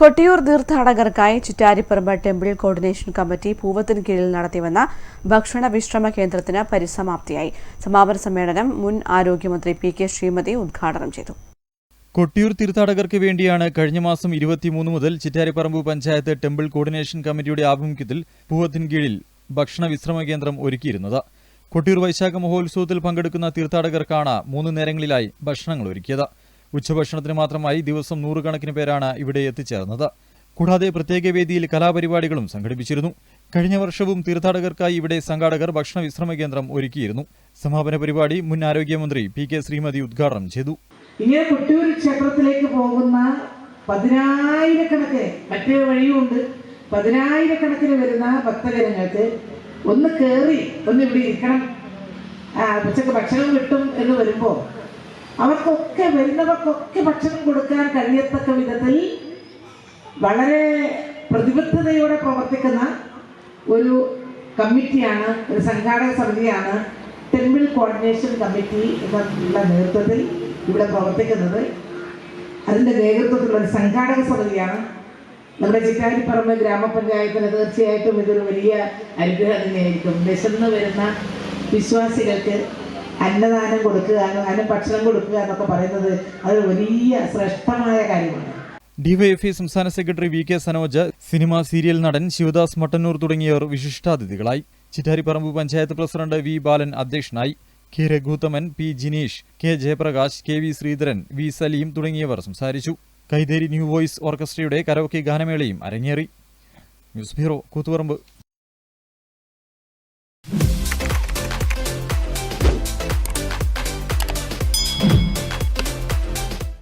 കൊട്ടിയൂർ തീർത്ഥാടകർക്കായി Chittariparamba temple coordination committee പൂവത്തിന് കീഴിൽ നടത്തിവന്ന ഭക്ഷണ വിശ്രമ കേന്ദ്രത്തിന് പരിസമാപ്തിയായി. സമാപന സമ്മേളനം മുൻ ആരോഗ്യമന്ത്രി പി കെ ശ്രീമതി ഉദ്ഘാടനം ചെയ്തു. കൊട്ടിയൂർ തീർത്ഥാടകർക്ക് വേണ്ടിയാണ് കഴിഞ്ഞ മാസം ഇരുപത്തിമൂന്ന് മുതൽ ചിറ്റാരിപ്പറമ്പ് പഞ്ചായത്ത് ടെമ്പിൾ കോർഡിനേഷൻ കമ്മിറ്റിയുടെ ആഭിമുഖ്യത്തിൽ പൂവത്തിന് കീഴിൽ ഭക്ഷണ വിശ്രമ കേന്ദ്രം ഒരുക്കിയിരുന്നത്. കൊട്ടിയൂർ വൈശാഖ മഹോത്സവത്തിൽ പങ്കെടുക്കുന്ന തീർത്ഥാടകർക്കാണ് മൂന്ന് നേരങ്ങളിലായി ഭക്ഷണങ്ങൾ ഒരുക്കിയത്. ഉച്ചഭക്ഷണത്തിന് മാത്രമായി ദിവസം നൂറുകണക്കിന് പേരാണ് ഇവിടെ എത്തിച്ചേർന്നത്. കൂടാതെ പ്രത്യേക വേദിയിൽ കലാപരിപാടികളും സംഘടിപ്പിച്ചിരുന്നു. കഴിഞ്ഞ വർഷവും തീർത്ഥാടകർക്കായി ഇവിടെ സംഘാടകർ ഭക്ഷണ വിശ്രമ കേന്ദ്രം ഒരുക്കിയിരുന്നു. സമാപന പരിപാടി മുൻ ആരോഗ്യമന്ത്രി പി കെ ശ്രീമതി ഉദ്ഘാടനം ചെയ്തു. ഇങ്ങനെ കൊട്ടിയൂർ ക്ഷേത്രത്തിലേക്ക് പോകുന്ന പതിനായിരക്കണക്കിന് മറ്റേ വഴിയുണ്ട് പതിനായിരക്കണക്കിന് വരുന്ന ഭക്തജനങ്ങൾക്ക് ഒന്ന് കയറി ഒന്ന് ഇവിടെ ഇരിക്കണം. ഉച്ചയ്ക്ക് ഭക്ഷണം കിട്ടും എന്ന് വരുമ്പോൾ അവർക്കൊക്കെ വരുന്നവർക്കൊക്കെ ഭക്ഷണം കൊടുക്കാൻ കഴിയത്തക്ക വിധത്തിൽ വളരെ പ്രതിബദ്ധതയോടെ പ്രവർത്തിക്കുന്ന ഒരു കമ്മിറ്റിയാണ് ഒരു സംഘാടക സമിതിയാണ് ടെമ്പിൾ കോർഡിനേഷൻ കമ്മിറ്റി എന്നുള്ള നേതൃത്വത്തിൽ ഇവിടെ പ്രവർത്തിക്കുന്നത്. അതിന്റെ നേതൃത്വത്തിലുള്ള ഒരു സംഘാടക സമിതിയാണ്. നമ്മുടെ ചിറ്റാരിപ്പറമ്പ് ഗ്രാമപഞ്ചായത്തിന് തീർച്ചയായിട്ടും ഇതൊരു വലിയ അനുഗ്രഹം തന്നെയായിരിക്കും. വിശന്ന് വരുന്ന വിശ്വാസികൾക്ക് അന്നദാനം കൊടുക്കുക അന്ന ഭക്ഷണം കൊടുക്കുക എന്നൊക്കെ പറയുന്നത് അത് വലിയ ശ്രേഷ്ഠമായ കാര്യമാണ്. ഡിവൈഎഫ്ഐ സംസ്ഥാന secretary V K Sanoj cinema serial നടൻ ശിവദാസ് മട്ടന്നൂർ തുടങ്ങിയവർ വിശിഷ്ടാതിഥികളായി. ചിറ്റാരിപ്പറമ്പ് പഞ്ചായത്ത് പ്രസിഡന്റ് വി ബാലൻ അധ്യക്ഷനായി. K Raghuthaman P Jineesh K Jayaprakash K V Sreedharan V Saleem തുടങ്ങിയവർ സംസാരിച്ചു. കൈതേരി ന്യൂ വോയിസ് ഓർക്കസ്ട്രയുടെ കരോക്കെ ഗാനമേളയും അരങ്ങേറി. News bureau Koothuparamba.